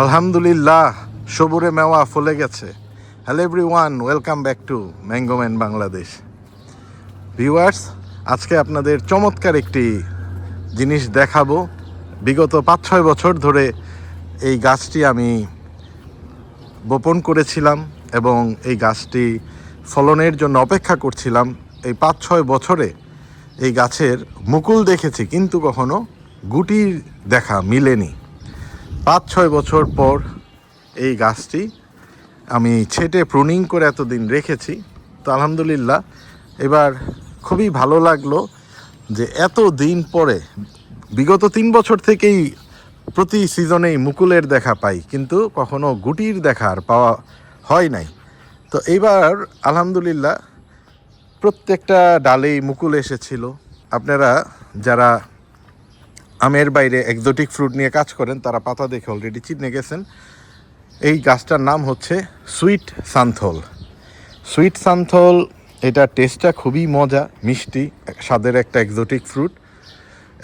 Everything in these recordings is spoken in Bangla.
আলহামদুলিল্লাহ, সবুরে মেওয়া ফলে গেছে। Hello everyone welcome back to Mangoman Bangladesh viewers আজকে আপনাদের চমৎকার একটি জিনিস দেখাবো। বিগত পাঁচ ছয় বছর ধরে এই গাছটি আমি বপন করেছিলাম এবং এই গাছটি ফলনের জন্য অপেক্ষা করছিলাম। এই পাঁচ ছয় বছরে এই গাছের মুকুল দেখেছি, কিন্তু কখনো গুটির দেখা মিলেনি। পাঁচ ছয় বছর পর এই গাছটি আমি ছেটে প্রুনিং করে এতদিন রেখেছি। তো আলহামদুলিল্লাহ, এবার খুবই ভালো লাগল যে এত দিন পরে, বিগত তিন বছর থেকেই প্রতি সিজনেই মুকুলের দেখা পাই, কিন্তু কখনো গুটির দেখা আর পাওয়া হয় নাই। তো এইবার আলহামদুলিল্লাহ প্রত্যেকটা ডালেই মুকুল এসেছিল। আপনারা যারা আমের বাইরে একজোটিক ফ্রুট নিয়ে কাজ করেন, তারা পাতা দেখে অলরেডি চিনে গেছেন। এই গাছটার নাম হচ্ছে সুইট সান্থল। সুইট সান্থল, এটা টেস্টটা খুবই মজা, মিষ্টি, স্বাদের একটা একজোটিক ফ্রুট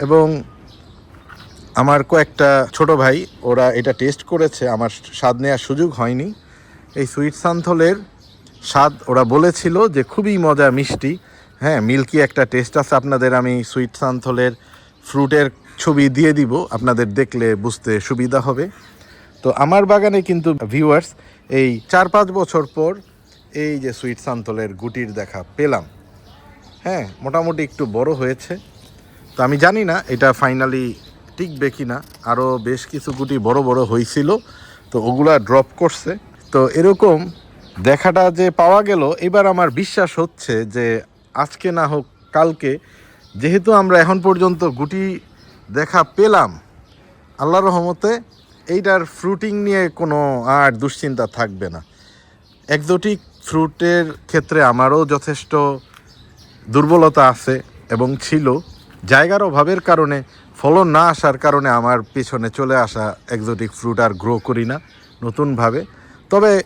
এবং আমার কয়েকটা ছোট ভাই, ওরা এটা টেস্ট করেছে, আমার স্বাদ নেওয়ার সুযোগ হয়নি। এই সুইট সান্থলের স্বাদ ওরা বলেছিল যে খুবই মজা, মিষ্টি। হ্যাঁ মিল্কি একটা টেস্ট আছে আপনাদের, আমি সুইট সান্থলের ফ্রুটের ছবি দিয়ে দিব, আপনাদের দেখলে বুঝতে সুবিধা হবে। তো আমার বাগানে কিন্তু ভিউয়ার্স এই চার পাঁচ বছর পর এই যে সুইট সান্তলের গুটির দেখা পেলাম। হ্যাঁ মোটামুটি একটু বড় হয়েছে। তো আমি জানি না এটা ফাইনালি টিকবে কি না আরও বেশ কিছু গুটি বড় বড় হয়েছিল, তো ওগুলা ড্রপ করছে। তো এরকম দেখাটা যে পাওয়া গেল, এবার আমার বিশ্বাস হচ্ছে যে আজকে না হোক কালকে যেহেতু আমরা এখন পর্যন্ত গুটি দেখা পেলাম আল্লাহ রহমতে এইটার ফ্রুটিং নিয়ে কোনো আর দুশ্চিন্তা থাকবে না। একজোটিক ফ্রুটের ক্ষেত্রে আমারও যথেষ্ট দুর্বলতা আছে এবং ছিল। জায়গার অভাবের কারণে, ফলন না আসার কারণে আমার পিছনে চলে আসা একজোটিক ফ্রুট আর গ্রো করি না নতুনভাবে। তবে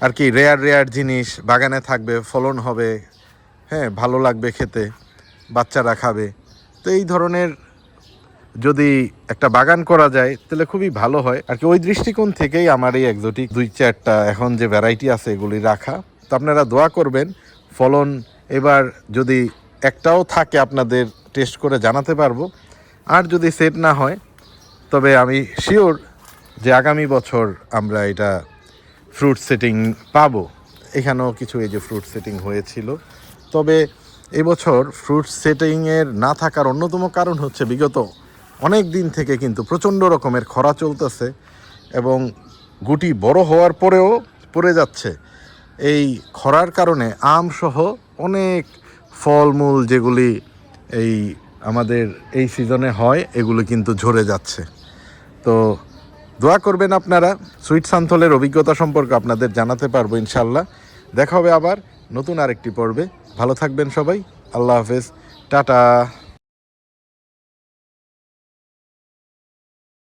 আর কি রেয়ার রেয়ার জিনিস বাগানে থাকবে, ফলন হবে হ্যাঁ ভালো লাগবে খেতে। বাচ্চারা খাবে। তো এই ধরনের যদি একটা বাগান করা যায়, তাহলে খুবই ভালো হয়। আর কি ওই দৃষ্টিকোণ থেকেই আমার এই একজোটিক দুই চারটা এখন যে ভ্যারাইটি আছে এগুলি রাখা। তো আপনারা দোয়া করবেন, ফলন এবার যদি একটাও থাকে আপনাদের টেস্ট করে জানাতে পারব। আর যদি সেট না হয়, তবে আমি শিওর যে আগামী বছর আমরা এটা ফ্রুট সেটিং পাবো। এখানেও কিছু এই যে ফ্রুট সেটিং হয়েছিল। তবে এবছর ফ্রুট সেটিংয়ের না থাকার অন্যতম কারণ হচ্ছে বিগত অনেক দিন থেকে কিন্তু প্রচণ্ড রকমের খরা চলতেছে এবং গুটি বড় হওয়ার পরেও পড়ে যাচ্ছে। এই খরার কারণে আম সহ অনেক ফলমূল যেগুলি এই আমাদের এই সিজনে হয়, এগুলো কিন্তু ঝরে যাচ্ছে। তো দোয়া করবেন আপনারা, সুইট সান্থলের অভিজ্ঞতা সম্পর্কে আপনাদের জানাতে পারব ইনশাল্লাহ দেখা হবে আবার। নতুন আরেকটি পর্বে। ভালো থাকবেন সবাই। আল্লাহ হাফেজ। টাটা।